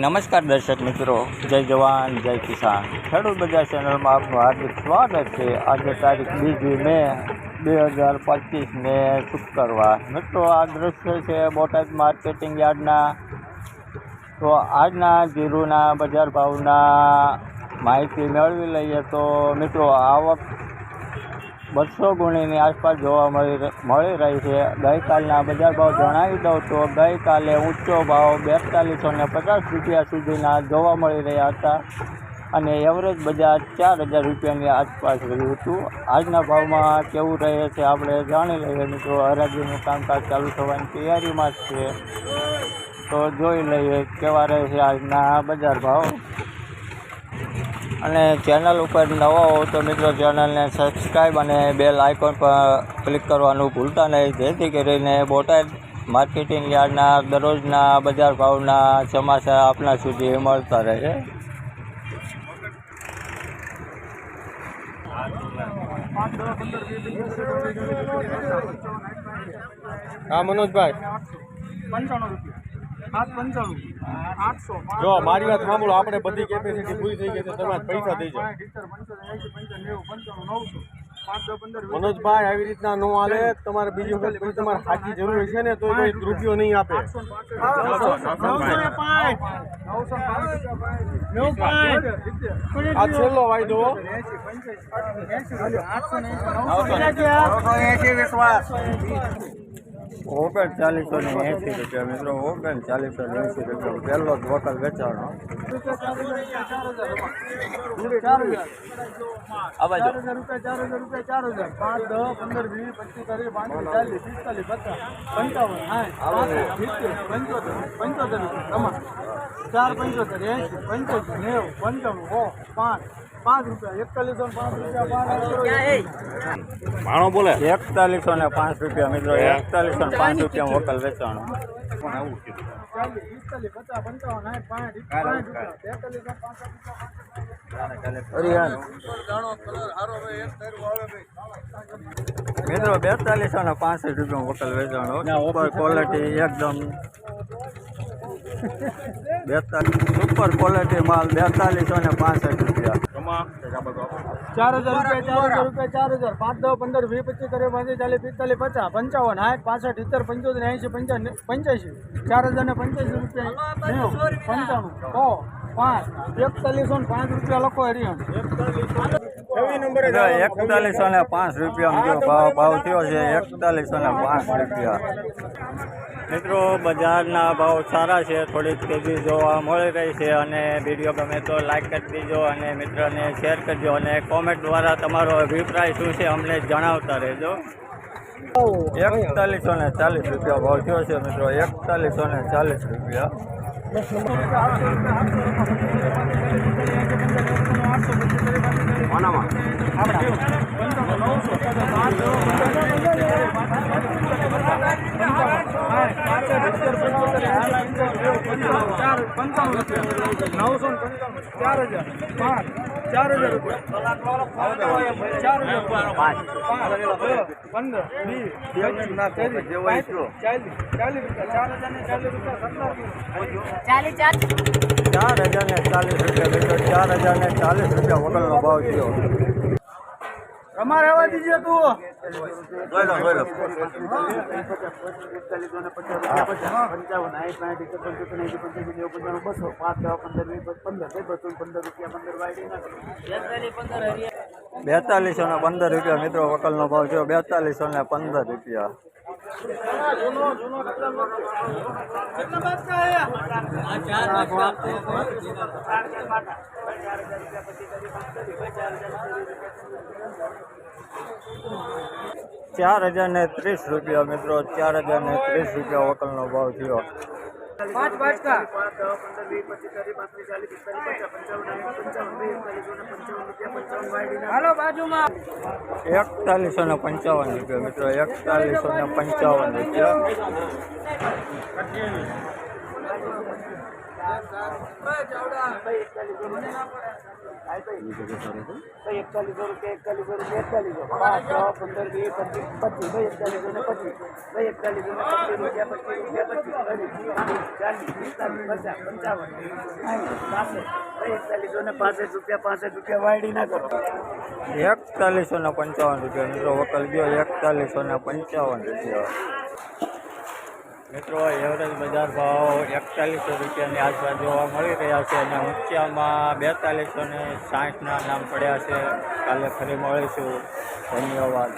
નમસ્કાર દર્શક મિત્રો, જય જવાન, જય કિસાન. ખેડૂત બજાર ચેનલમાં આપનું હાર્દિક સ્વાગત છે. આજે તારીખ બીજી મે, બે હજાર પચીસને શુક્રવાર. મિત્રો, આ દ્રશ્ય છે બોટાદ માર્કેટિંગ યાર્ડના. તો આજના જીરુના બજાર ભાવના માહિતી મેળવી લઈએ તો મિત્રો આવક બસો ગુણીની આસપાસ જોવા મળી મળી રહી છે. ગઈકાલના બજાર ભાવ જણાવી દઉં તો ગઈકાલે ઊંચો ભાવ બેતાલીસો ને પચાસ રૂપિયા સુધીના જોવા મળી રહ્યા હતા અને એવરેજ બજાર ચાર હજાર રૂપિયાની આસપાસ રહ્યું હતું. આજના ભાવમાં કેવું રહે છે આપણે જાણી લઈએ મિત્રો. હરાજીનું કામકાજ ચાલુ થવાની તૈયારીમાં છે. તો જોઈ લઈએ કેવા રહે છે આજના બજાર ભાવ. અને ચેનલ ઉપર નવા હો તો મિત્રો ચેનલને સબસ્ક્રાઈબ અને બેલ આઇકોન પર ક્લિક કરવાનું ભૂલતા નહીં. જેથી કરીને બોટાદ માર્કેટિંગ યાર્ડના દરરોજના બજાર ભાવના સમાચાર આપના સુધી મળતા રહે હા મનોજભાઈ. પંચાણું રૂપિયા. સાત પંચાણું. આઠસો. જો મારી વાત સાંભળો આપણે બધી કેપેસિટી પૂરી થઈ ગઈ છે તમે પૈસા થઈ જાઓ. મનોજભાઈ આવી રીતના નો હાલે તમારે બીજું વખત તમારે સાચી જરૂર છે ને તો કોઈ રૂપિયો નહીં આપે. આ છેલ્લો વાયદો. ઓગણચાલીસો ને એંસી રૂપિયા મિત્રો ઓગણચાલીસો ને એંસી રૂપિયા. પહેલો જ વકલ વેચાણો. ચાલીસ ચાર પંચોતેર એંસી પંચોતેર નેવું પંચાણું સો પાંચ પાંચ રૂપિયા એકતાલીસો ને પાંચ રૂપિયા માણો બોલે એકતાલીસો ને પાંચ રૂપિયા. મિત્રો એકતાલીસો ને પાંચ રૂપિયા હોટલ હરિયાણ મિત્રો બેતાલીસો ને પાસઠ રૂપિયા હોટલ વેચાણો. ઉપર ક્વોલિટી એકદમ. બેતાલીસ સુપર ક્વોલિટી માલ બેતાલીસો ને પાંસઠ રૂપિયા. ચાર હજાર રૂપિયા ચાર હજાર રૂપિયા ચાર હજાર. પાંચ દસ પંદર વીસ પચીસ ત્રીસ પાંત્રીસ ચાલીસ પિસ્તાલીસ પચાસ પંચાવન સાઠ પાસઠ સિત્તેર પંચોતેર એંશી પંચાવન પંચ્યાસી. ચાર હજાર ને પંચ્યાસી રૂપિયા. પંચાણું સો પાંચ એકતાલીસો ને પાંચ રૂપિયા લખો હરિયમ એકતાલીસો ને પાંચ રૂપિયા ભાવ ભાવ થયો છે એકતાલીસો ને પાંચ રૂપિયા. મિત્રો, બજારના ભાવ સારા છે, થોડીક તેજી જોવા મળી રહી છે અને વીડિયો ગમે તો લાઇક કરી દેજો અને મિત્રને શેર કરજો અને કોમેન્ટ દ્વારા તમારો અભિપ્રાય શું છે અમને જણાવતા રહેજો. એકતાલીસો ને ચાલીસ રૂપિયા ભાવ થયો છે મિત્રો, એકતાલીસો ને ચાલીસ રૂપિયા. પંચાણું રૂપિયા. નવસો ને પંચાણું ચાર હજાર. પાંચ. ચાર હજાર રૂપિયા. ચાર હજાર પાંચ. પંદર વીસ ચાલીસ. ચાલીસ ચાલીસ રૂપિયા ચાર હજાર ને ચાલીસ રૂપિયા ચાલીસ ચાલ ચાર હજાર ને ચાલીસ રૂપિયા ચાર હજાર ને ચાલીસ રૂપિયા વગરનો ભાવ થયો. અમારે આવવા દીજે તું. બેતાલીસો ને પંદર રૂપિયા મિત્રો વકલનો ભાવ છે બેતાલીસો ને પંદર રૂપિયા. ચાર હજાર ને ત્રીસ રૂપિયા મિત્રો ચાર હજાર ને ત્રીસ રૂપિયા વકલનો ભાવ થયો. પાંચ બાટકા હાલો બાજુમાં. એકતાલીસો ને પંચાવન રૂપિયા મિત્રો એકતાલીસો ને પંચાવન રૂપિયા. એકતાલીસો રૂપિયા એકતાલીસો રૂપિયા ને રૂપિયા ચાલીસ પંચાવન સાઠ પાસઠ ભાઈ એકતાલીસો ને રૂપિયા પાસઠ રૂપિયા વાયડી ના કરો એકતાલીસો પંચાવન રૂપિયા. મિત્રો વકલ ગયો એકતાલીસો ને પંચાવન રૂપિયા. મિત્રો એવરેજ બજાર ભાવ એકતાલીસો રૂપિયાની આસપાસ જોવા મળી રહ્યા છે અને ઊંચામાં બેતાલીસો ને સાઠના નામ પડ્યા છે. કાલે ફરી મળીશું. ધન્યવાદ.